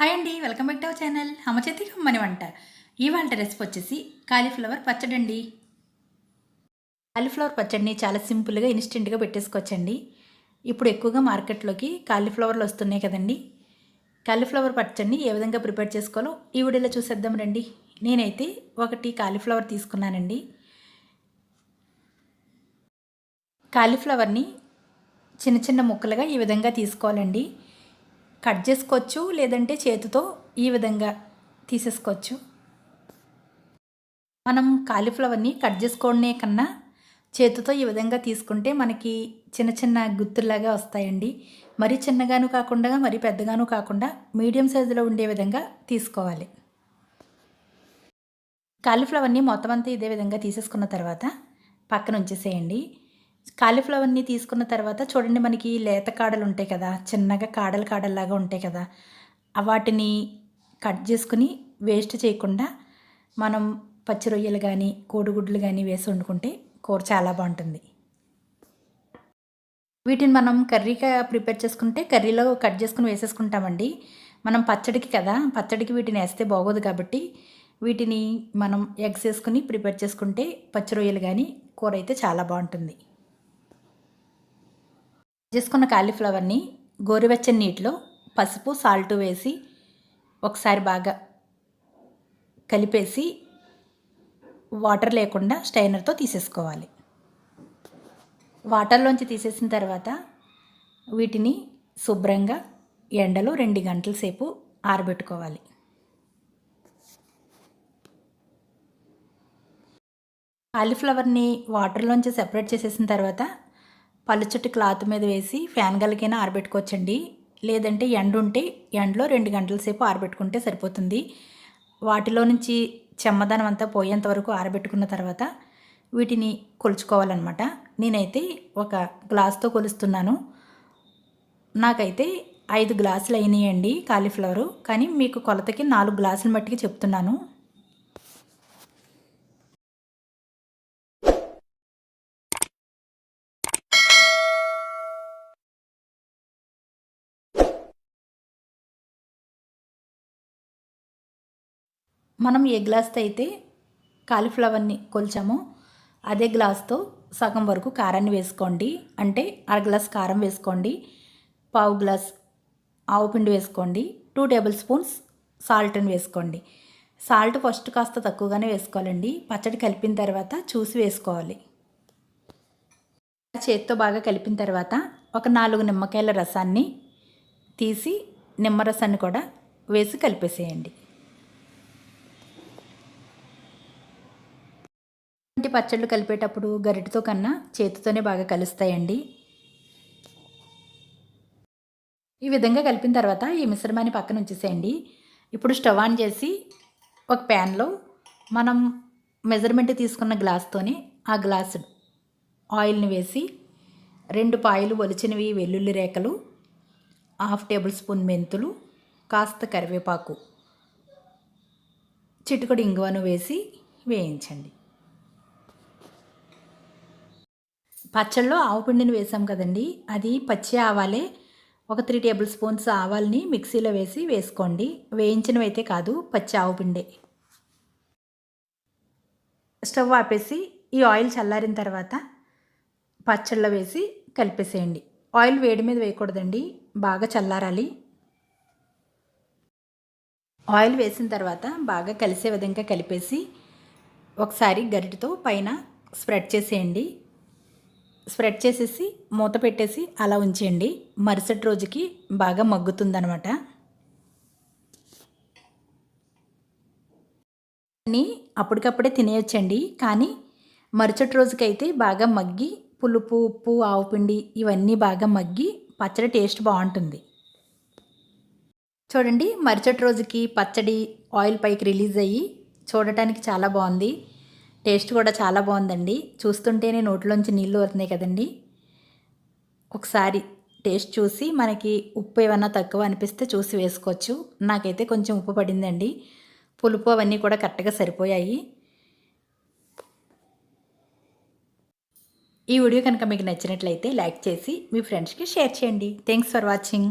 Hi అండి welcome back to our channel. అమ్మచేతి కమ్మని వంట. ఇవాళ రెసిపీ వచ్చేసి కాలీఫ్లవర్ పచ్చడి అండి కాలీఫ్లవర్ పచ్చడిని చాలా సింపుల్గా ఇన్స్టెంట్గా పెట్టేసుకోవచ్చండి. ఇప్పుడు ఎక్కువగా మార్కెట్లోకి కాలీఫ్లవర్లు వస్తున్నాయి కదండి. కాలీఫ్లవర్ పచ్చడిని ఏ విధంగా ప్రిపేర్ చేసుకోవాలో ఈ వీడియోలో చూసేద్దాం రండి. నేనైతే ఒకటి కాలీఫ్లవర్ తీసుకున్నానండి. కాలీఫ్లవర్ని చిన్న చిన్న ముక్కలుగా ఈ విధంగా తీసుకోవాలండి. కట్ చేసుకోవచ్చు లేదంటే చేతితో ఈ విధంగా తీసేసుకోవచ్చు. మనం కాలీఫ్లవర్ని కట్ చేసుకోవడమే కన్నా చేతితో ఈ విధంగా తీసుకుంటే మనకి చిన్న చిన్న గుత్తుల్లాగా వస్తాయండి. మరీ చిన్నగాను కాకుండా మరీ పెద్దగాను కాకుండా మీడియం సైజులో ఉండే విధంగా తీసుకోవాలి. కాలీఫ్లవర్ని మొత్తం అంతా ఇదే విధంగా తీసేసుకున్న తర్వాత పక్కన ఉంచేసేయండి. కాలీఫ్లవర్ని తీసుకున్న తర్వాత చూడండి మనకి లేత కాడలు ఉంటాయి కదా చిన్నగా కాడలు కాడల్లాగా ఉంటాయి కదా. వాటిని కట్ చేసుకుని వేస్ట్ చేయకుండా మనం పచ్చి రొయ్యలు కానీ కోడిగుడ్లు కానీ వేసి వండుకుంటే కూర చాలా బాగుంటుంది. వీటిని మనం కర్రీగా ప్రిపేర్ చేసుకుంటే కర్రీలో కట్ చేసుకుని వేసేసుకుంటామండి. మనం పచ్చడికి కదా పచ్చడికి వీటిని వేస్తే బాగోదు కాబట్టి వీటిని మనం ఎగ్స్ వేసుకుని ప్రిపేర్ చేసుకుంటే పచ్చి రొయ్యలు కానీ కూర అయితే చాలా బాగుంటుంది. చేసుకున్న కాలీఫ్లవర్ని గోరువెచ్చని నీటిలో పసుపు సాల్ట్ వేసి ఒకసారి బాగా కలిపేసి వాటర్ లేకుండా స్టైనర్తో తీసేసుకోవాలి. వాటర్లోంచి తీసేసిన తర్వాత వీటిని శుభ్రంగా ఎండలో రెండు గంటల సేపు ఆరబెట్టుకోవాలి. కాలీఫ్లవర్ని వాటర్లోంచి సెపరేట్ చేసేసిన తర్వాత పలుచటి క్లాత్ మీద వేసి ఫ్యాన్ గలకైనా ఆరబెట్టుకోవచ్చండి. లేదంటే ఎండ ఉంటే ఎండలో రెండు గంటల సేపు ఆరబెట్టుకుంటే సరిపోతుంది. వాటిలో నుంచి చెమ్మదనం అంతా పోయేంత వరకు ఆరబెట్టుకున్న తర్వాత వీటిని కొలుచుకోవాలన్నమాట. నేనైతే ఒక గ్లాస్తో కొలుస్తున్నాను. నాకైతే ఐదు గ్లాసులు అయినాయండి కాలీఫ్లవరు. కానీ మీకు కొలతకి నాలుగు గ్లాసులు మట్టికి చెప్తున్నాను. మనం ఏ గ్లాస్తో అయితే కాలీఫ్లవర్ని కొల్చామో అదే గ్లాస్తో సగం వరకు కారాన్ని వేసుకోండి. అంటే అర గ్లాస్ కారం వేసుకోండి. పావు గ్లాస్ ఆవు పిండి వేసుకోండి. టూ టేబుల్ స్పూన్స్ సాల్ట్ని వేసుకోండి. సాల్ట్ ఫస్ట్ కాస్త తక్కువగానే వేసుకోవాలండి. పచ్చడి కలిపిన తర్వాత చూసి వేసుకోవాలి. చేతితో బాగా కలిపిన తర్వాత ఒక నాలుగు నిమ్మకాయల రసాన్ని తీసి నిమ్మరసాన్ని కూడా వేసి కలిపేసేయండి. పచ్చళ్ళు కలిపేటప్పుడు గరిటతో కన్నా చేతితోనే బాగా కలుస్తాయండి. ఈ విధంగా కలిపిన తర్వాత ఈ మిశ్రమాన్ని పక్కన ఉంచేసేయండి. ఇప్పుడు స్టవ్ ఆన్ చేసి ఒక ప్యాన్లో మనం మెజర్మెంట్ తీసుకున్న గ్లాస్తోనే ఆ గ్లాస్ ఆయిల్ని వేసి రెండు పాయలు ఒలిచినవి వెల్లుల్లి రేఖలు హాఫ్ టేబుల్ స్పూన్ మెంతులు కాస్త కరివేపాకు చిటుకుడు ఇంగువను వేసి వేయించండి. పచ్చళ్ళలో ఆవు పిండిని వేసాం కదండి. అది పచ్చి ఆవాలే. ఒక త్రీ టేబుల్ స్పూన్స్ ఆవాల్ని మిక్సీలో వేసి వేసుకోండి. వేయించినవి అయితే కాదు పచ్చి ఆవు పిండే. స్టవ్ ఆపేసి ఈ ఆయిల్ చల్లారిన తర్వాత పచ్చళ్ళలో వేసి కలిపేసేయండి. ఆయిల్ వేడి మీద వేయకూడదండి బాగా చల్లారాలి. ఆయిల్ వేసిన తర్వాత బాగా కలిసే విధంగా కలిపేసి ఒకసారి గరిటతో పైన స్ప్రెడ్ చేసేయండి. స్ప్రెడ్ చేసేసి మూత పెట్టేసి అలా ఉంచేయండి. మరుసటి రోజుకి బాగా మగ్గుతుందనమాట అప్పటికప్పుడే తినేయొచ్చండి. కానీ మరుసటి రోజుకైతే బాగా మగ్గి పులుపు ఉప్పు ఆవుపిండి ఇవన్నీ బాగా మగ్గి పచ్చడి టేస్ట్ బాగుంటుంది. చూడండి మరుసటి రోజుకి పచ్చడి ఆయిల్ పైకి రిలీజ్ అయ్యి చూడటానికి చాలా బాగుంది. టేస్ట్ కూడా చాలా బాగుందండి. చూస్తుంటేనే నోట్లోంచి నీళ్ళు వస్తున్నాయి కదండి. ఒకసారి టేస్ట్ చూసి మనకి ఉప్పు ఏమన్నా తక్కువ అనిపిస్తే చూసి వేసుకోవచ్చు. నాకైతే కొంచెం ఉప్పు పడిందండి. పులుపు అవన్నీ కూడా కరెక్ట్గా సరిపోయాయి. ఈ వీడియో కనుక మీకు నచ్చినట్లయితే లైక్ చేసి మీ ఫ్రెండ్స్కి షేర్ చేయండి. Thanks for watching.